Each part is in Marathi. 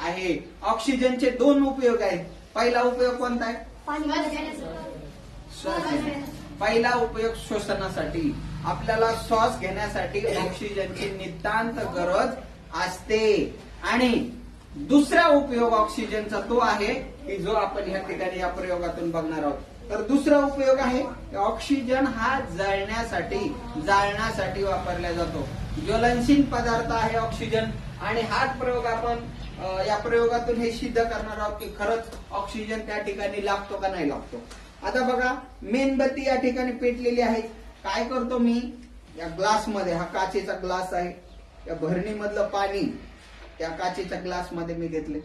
आहे. ऑक्सिजनचे दोन उपयोग आहेत. पहिला उपयोग कोणता आहे? पहिला उपयोग श्वसनासाठी. आपल्याला श्वास घेण्यासाठी ऑक्सिजनची नितांत गरज असते. आणि दुसरा उपयोग ऑक्सिजनचा तो आहे की जो आपण या ठिकाणी या प्रयोगातून बघणार आहोत. तर दुसरा उपयोग आहे ऑक्सिजन हा जळण्यासाठी जाळण्यासाठी वापरला जातो. ज्वलनशील पदार्थ आहे ऑक्सिजन आणि हाच प्रयोग आपण या प्रयोगातून हे सिद्ध करणार आहोत की खरंच ऑक्सिजन त्या ठिकाणी लागतो का नाही लागतो. आता बघा मेणबत्ती या ठिकाणी पेटलेली आहे. काय करतो मी? या ग्लासमध्ये हा काचेचा ग्लास आहे. या भरणीमधलं पाणी त्या काचेच्या ग्लासमध्ये मी घेतले.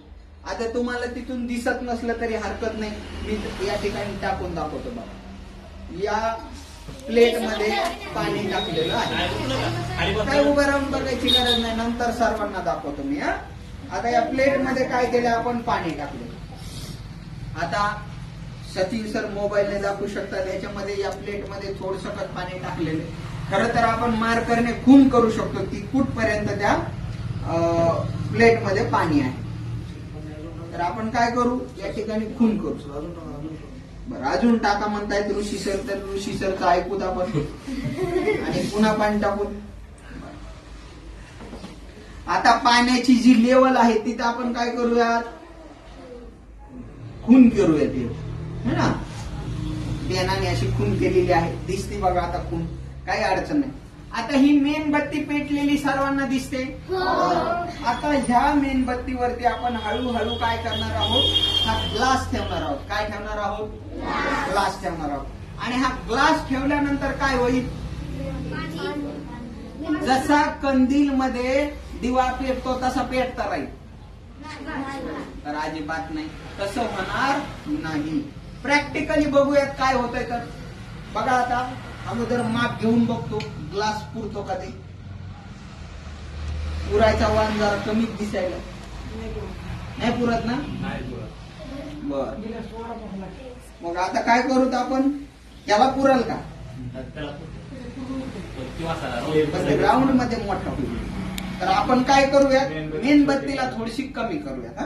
आता तुम्हाला तिथून दिसत नसलं तरी हरकत नाही. मी या ठिकाणी टाकून दाखवतो बघा. या प्लेटमध्ये पाणी टाकलेलं आहे. काय उभं राहून बघायची गरज नाही. नंतर सर्वांना दाखवतो मी हा. आता या प्लेटमध्ये काय केलं आपण पाणी टाकले. आता सचिन सर मोबाईलने दाखवू शकतात याच्यामध्ये या प्लेटमध्ये थोडस पाणी टाकलेलं खर खरं तर आपण मार्करने खून करू शकतो की कुठपर्यंत त्या प्लेटमध्ये पाणी आहे. तर आपण काय करू? या ठिकाणी खून करू. बरं अजून टाका म्हणतायत ऋषी सर तर ऋषी सरचं ऐकूत आपण. आणि पुन्हा पाणी टाकून. आता पाण्याची जी लेवल आहे तिथं आपण काय करूयात? खून करूया ते है ना? पेनाने अशी खून केलेली आहे. दिसते बघा आता खून. काही अडचण नाही. आता ही मेणबत्ती पेटलेली सर्वांना दिसते. आता ह्या मेणबत्तीवरती आपण हळूहळू काय करणार आहोत? हा ग्लास ठेवणार आहोत. काय ठेवणार आहोत? ग्लास ठेवणार आहोत. आणि हा ग्लास ठेवल्यानंतर काय होईल? जसा कंदील मध्ये दिवा पेटतो तसा पेटता राहील. तर अजिबात नाही. तसं होणार नाही. प्रॅक्टिकली बघूयात काय होतंय तर. बघा आता. अगोदर माप घेऊन बघतो. ग्लास पुरतो का ते? पुरायचा वाण जरा कमीच दिसायला. नाही पुरत ना? बर. मग आता काय करूत आपण? याला पुरल का? राऊंडमध्ये मोठा होईल. तर आपण काय करूयात? मेणबत्तीला थोडीशी कमी करूयात हा?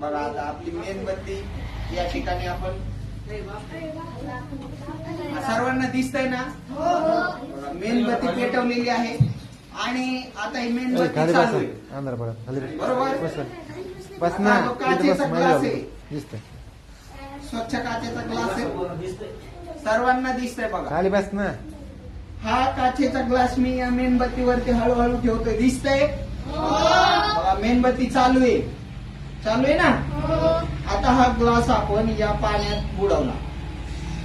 बघा आता आपली मेणबत्ती या ठिकाणी आपण सर्वांना दिसतंय ना? मेणबत्ती पेटवलेली आहे. आणि आता ही मेणबत्ती चालू आहे. बरोबर? काचेचा ग्लास आहे. दिसतंय. स्वच्छ काचेचा ग्लास आहे. सर्वांना दिसतंय. बघा. खाली बस ना. हा काचेचा ग्लास मी या मेणबत्तीवरती हळूहळू ठेवतोय. दिसतंय? बघा मेणबत्ती चालू आहे. चालू आहे ना? आता हा ग्लास आपण या पाण्यात बुडवला.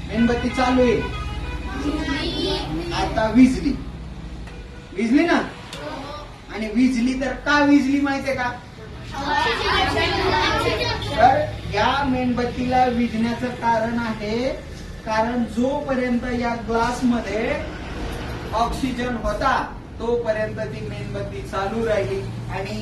मेणबत्ती चालू आहे. आता विजली. विजली ना? आणि विजली तर का विजली माहितीये का? तर या मेणबत्तीला विझण्याचं कारण आहे कारण जोपर्यंत या ग्लासमध्ये ऑक्सिजन होता तोपर्यंत ती मेणबत्ती चालू राहिली आणि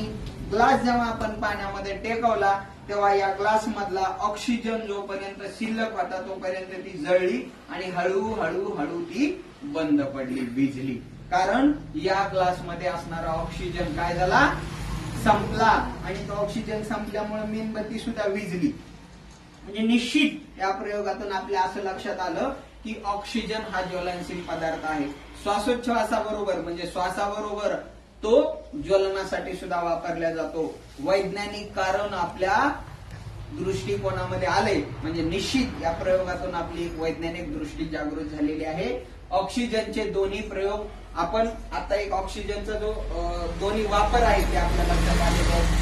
ग्लास जेव्हा आपण पाण्यामध्ये टेकवला तेव्हा या ग्लास मधला ऑक्सिजन जोपर्यंत शिल्लक होता तोपर्यंत ती जळली आणि हळूहळू हळू ती बंद पडली भिजली. कारण या ग्लासमध्ये असणारा ऑक्सिजन काय झाला? संपला. आणि तो ऑक्सिजन संपल्यामुळे मेणबत्ती सुद्धा विजली म्हणजे निश्चित या प्रयोगातून आपल्या असं लक्षात आलं की ऑक्सिजन हा ज्वलनशील पदार्थ आहे. श्वासोच्छवासाबरोबर म्हणजे श्वासाबरोबर तो ज्वलनासाठी सुद्धा वापरला जातो. वैज्ञानिक कारण आपल्या दृष्टिकोनामध्ये आले म्हणजे निश्चित या प्रयोगातून आपली एक वैज्ञानिक दृष्टी जागृत झालेली आहे. ऑक्सिजनचे दोन्ही प्रयोग आपण आता एक ऑक्सिजनचा जो दोन्ही वापर आहे ते आपल्या लक्षात आले